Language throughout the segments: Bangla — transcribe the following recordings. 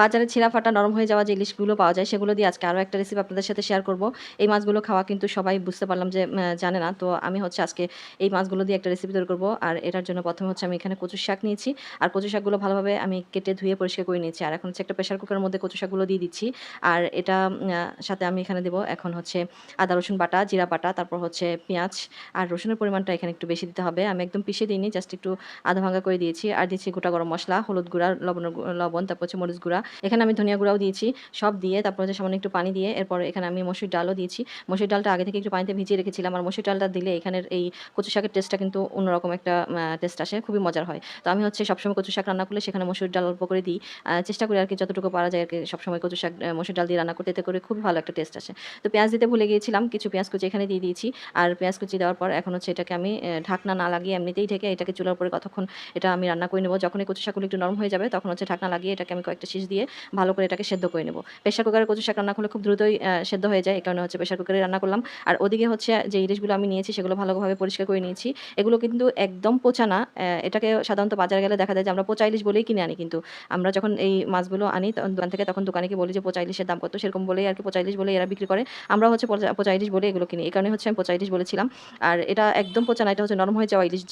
বাজারে ছিঁড়া ফাটা নরম হয়ে যাওয়া যে ইলিশগুলো পাওয়া যায়, সেগুলো দিয়ে আজকে আরও একটা রেসিপি আপনাদের সাথে শেয়ার করব। এই মাছগুলো খাওয়া কিন্তু সবাই বুঝতে পারলাম যে জানে না। তো আমি হচ্ছে আজকে এই মাছগুলো দিয়ে একটা রেসিপি তৈরি করব। আর এটার জন্য প্রথমে হচ্ছে আমি এখানে কচু শাক নিয়েছি। আর কচু শাকগুলো ভালোভাবে আমি কেটে ধুয়ে পরিষ্কার করে নিয়েছি। আর এখন হচ্ছে একটা প্রেশার কুকারের মধ্যে কচু শাকগুলো দিয়ে দিচ্ছি। আর এটা সাথে আমি এখানে দেবো এখন হচ্ছে আদা, রসুন বাটা, জিরা বাটা, তারপর হচ্ছে পেঁয়াজ। আর রসুনের পরিমাণটা এখানে একটু বেশি দিতে হবে। আমি একদম পিষে দিইনি জাস্ট একটু আধা ভাঙা করে দিয়েছি। আর দিয়েছি গোটা গরম মশলা, হলুদ গুঁড়া, লবণ লবণ, তারপর হচ্ছে মরিচ গুঁড়া। এখানে আমি ধনিয়া গুঁড়াও দিয়েছি, সব দিয়ে তারপর হচ্ছে সামান্য একটু পানি দিয়ে এরপর এখানে আমি মসুর ডালও দিয়েছি। মসুর ডালটা আগে থেকে একটু পানিতে ভিজিয়ে রেখেছিলাম আর মসুর ডালটা দিলে এখানের এই কচু শাকের টেস্টটা কিন্তু অন্যরকম একটা টেস্ট আসে, খুবই মজার হয়। তো আমি হচ্ছে সবসময় কচু শাক রান্না করলে সেখানে মসুর ডাল অল্প করে দিই। চেষ্টা করি আর কি যতটুকু পারা যায় আর কি সবসময় কচু শাক মসুর ডাল দিয়ে রান্না করতে করে খুবই ভালো একটা টেস্ট আসে। তো পেঁয়াজ দিতে ভুলে গিয়েছিলাম, কিছু পেঁয়াজ কুচি এখানে দিয়ে দিয়েছি। আর পেঁয়াজ কুচি দেওয়ার পর এখন হচ্ছে এটাকে আমি ঢাকনা না লাগিয়ে এমনিতেই ঢেকে এটাকে চুলার উপরে কতক্ষণ এটা আমি রান্না করে নেব। যখন এই কচু শাকগুলো একটু নরম হয়ে যাবে, তখন হচ্ছে ঢাকনা লাগিয়ে এটাকে আমি কয়েকটা শীষ দিয়ে ভালো করে এটাকে সেদ্ধ করে নেব। প্রেশার কুকারে কচু শাক রান্না করলে খুব দ্রুতই সেদ্ধ হয়ে যায়, এই কারণে হচ্ছে প্রেশার কুকারে রান্না করলাম। আর ওদিকে হচ্ছে যে ইলিশগুলো আমি নিয়েছি সেগুলো ভালোভাবে পরিষ্কার করে নিয়েছি। এগুলো কিন্তু একদম পচা না এটাকে সাধারণত বাজারে গেলে দেখা যায় যে আমরা পচা ইলিশ বলেই কিনে আনি কিন্তু। আমরা যখন এই মাছগুলো আনি দোকান থেকে তখন দোকানিকে বলি যে পচা ইলিশের দাম কত, সেরকম বলেই আর কি পচা ইলিশ বলে এরা বিক্রি করে। আমরা হচ্ছে পচা ইলিশ বলে এগুলো কিনি, এই কারণে হচ্ছে আমি পচা ইলিশ বলেছিলাম। আর এটা একদম পচা না, এটা হচ্ছে নরম হয়ে যাওয়া ইলিশ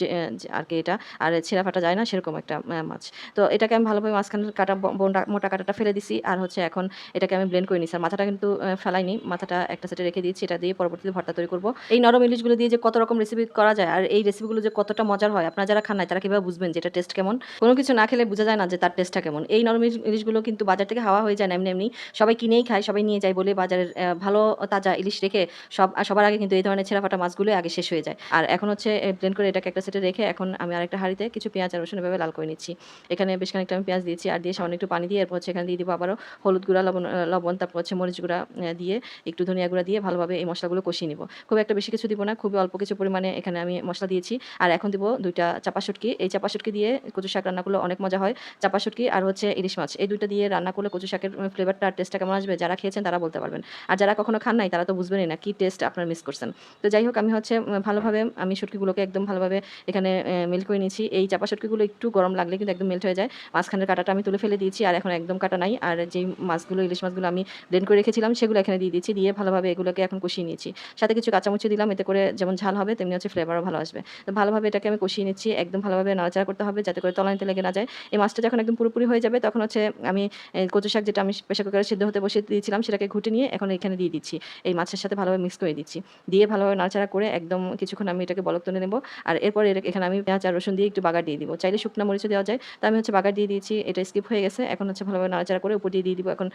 আর কি এটা। আর ছেঁড়া ফাটা যায় না, সেরকম একটা মাছ। তো এটাকে আমি ভালোভাবে মাঝখানে কাটা বোনটা- মোটা কাটাটা ফেলে দিছি। আর হচ্ছে এখন এটাকে আমি ব্লেন্ড করে নিছি। আর মাথাটা কিন্তু ফেলাইনি। মাথাটা একটা সাইডে রেখে দিয়েছি। এটা দিয়ে পরবর্তীতে ভর্তা তৈরি করব। এই নরম ইলিশগুলো দিয়ে যে কত রকম রেসিপি করা যায় আর এই রেসিপিগুলো যে কতটা মজার হয়, আপনারা যারা খান নাই, তারা কীভাবে বুঝবেন যে এটা টেস্ট কেমন? কোনো কিছু না খেলে বোঝা যায় না যে তার টেস্টটা কেমন। এই নরম ইলিশ- ইলিশগুলো কিন্তু বাজার থেকে হাওয়া হয়ে যায় না, এমনি এমনি। সবাই কিনেই খায়, সবাই নিয়ে যায় বলে বাজারের ভালো তাজা ইলিশ রেখে সব সবার আগে কিন্তু এই ধরনের ছেঁড়া ফাটা মাছগুলো আগে শেষ হয়ে যায়। আর এখন হচ্ছে ব্লেন্ড করে এটাকে একটা সেটে রেখে এখন আমি আরেকটা হাঁড়িতে কিছু পেঁয়াজ আর রসুন এভাবে লাল করে নিচ্ছি। এখানে বেশ খানিকটা আমি পেঁয়াজ দিয়েছি। আর দিয়ে সামান্য একটু পানি দিয়ে এরপর হচ্ছে এখানে দিয়ে দিব আবারও হলুদ গুঁড়া, লবণ লবণ, তারপর হচ্ছে মরিচ গুঁড়া দিয়ে একটু ধনিয়া গুঁড়া দিয়ে ভালোভাবে এই মশলাগুলো কষিয়ে নিব। খুব একটা বেশি কিছু দিব না, খুবই অল্প কিছু পরিমাণে এখানে আমি মশলা দিয়েছি। আর এখন দিব দুইটা চাপা শুটকি। এই চাপা শুটকি দিয়ে কচু শাক রান্না করলে অনেক মজা হয়। চাপা শুটকি আর হচ্ছে ইলিশ মাছ, এই দুইটা দিয়ে রান্না করলে কচু শাকের ফ্লেভারটা আর টেস্টটা কেমন আসবে? যারা খেয়েছেন তারা বলতে পারবেন। আর যারা কখনো খান নাই তারা তো বুঝবেনই না, কি টেস্ট আপনার মিস করছেন। তো যাই হোক, আমি হচ্ছে ভালোভাবে আমি শুটকিগুলোকে একদম ভালোভাবে এখানে মেল্ট করে নিয়েছি। এই চাপা শুটকিগুলো একটু গরম লাগলে কিন্তু একদম মেল্ট হয়ে যায়। মাঝখানের কাটাটা আমি তুলে ফেলে দিয়েছি। আর এখন একদম কাটা নাই। আর যেই মাছগুলো, ইলিশ মাছগুলো আমি ব্লেন্ড করে রেখেছিলাম, সেগুলো এখানে দিয়ে দিচ্ছি দিয়ে ভালোভাবে এগুলোকে এখন কষিয়ে নিয়েছি। সাথে কিছু কাঁচামুচি দিলাম, এতে করে যেমন ঝাল হবে, তেমনি হচ্ছে ফ্লেভারও ভালো আসবে। তো ভালোভাবে এটাকে আমি কষিয়ে নিচ্ছি, একদম ভালোভাবে নাড়াচাড়া করতে হবে, যাতে করে তলানিতে লেগে না যায়। এই মাছটা যখন একদম পুরোপুরি হয়ে যাবে, তখন হচ্ছে আমি কচু শাক যেটা আমি প্রেশার কুকারে সিদ্ধ হতে বসিয়ে দিয়েছিলাম, সেটাকে ঘুটে নিয়ে এখন এখানে দিয়ে দিচ্ছি। এই মাছের সাথে ভালোভাবে মিক্স করে দিচ্ছি। দিয়ে ভালোভাবে নাড়াচাড়া করে একদম কিছুক্ষণ আমি এটাকে বলক তুলে নেব। আর এরপর এর- এখানে আমি পেঁয়াজ আর রসুন দিয়ে একটু বাগার দিয়ে দিব। চাইলে শুকনা মরিচও দেওয়া যায়। তো আমি হচ্ছে বাগার দিয়ে দিয়েছি, এটা স্কিপ হয়ে গেছে। এখন হচ্ছে ভালোভাবে নাড়াচাড়া করে উপর দিয়ে দিয়ে দিব। এখন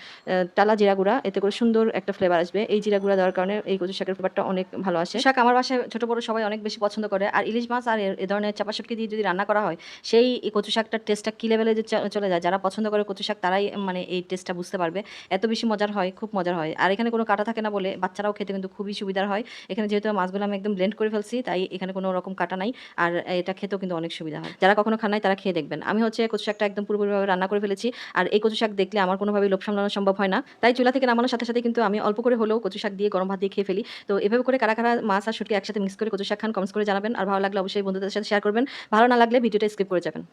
টালা জিরা গুঁড়া, এতে করে সুন্দর একটা ফ্লেভার আসবে। এই জিরা গুঁড়া দেওয়ার কারণে এই কচু শাকের ফ্লেভারটা অনেক ভালো আসে। শাক আমার বাসায় ছোট বড় সবাই অনেক বেশি পছন্দ করে। আর ইলিশ মাছ আর এ- ধরনের চাপা শুটকি দিয়ে যদি রান্না করা হয়, সেই কচু শাকটার টেস্টটা কী লেভেলে যে চলে যায়? যারা পছন্দ করে কচু শাক, তারাই মানে এই টেস্টটা বুঝতে পারবে। এত বেশি মজার হয়, খুব মজার হয়। আর এখানে কোনো কাটা থাকে না বলে, বাচ্চারাও খেতে কিন্তু খুবই সুবিধার হয়। এখানে যেহেতু মাছগুলো আমি একদম ব্লেন্ড করে ফেলছি, তাই এখানে কোনো রকম কাটা নাই। আর এটা খেতেও কিন্তু অনেক সুবিধা হয়। যারা কখনো খান নাই, তারা খেয়ে দেখবেন। আমি হচ্ছে কচু শাকটা একদম পুরোপুরিভাবে রান্না করে ফেলেছি। আর এই কচু শাক দেখলে আমার কোনোভাবেই লোভ সামলানো সম্ভব হয় না। তাই চুলা থেকে নামানোর সাথে সাথে কিন্তু আমি অল্প করে হলেও কচু শাক দিয়ে গরম ভাত দিয়ে খেয়ে ফেলি। তো এভাবে করে কারা কারা মাছ আর শুটকে একসাথে মিক্স করে কচু শাক খান কমেন্টস করে জানাবেন। আর ভালো লাগলে অবশ্যই বন্ধুদের সাথে শেয়ার করবেন। ভালো না লাগলে ভিডিওটা স্কিপ করে যাবেন।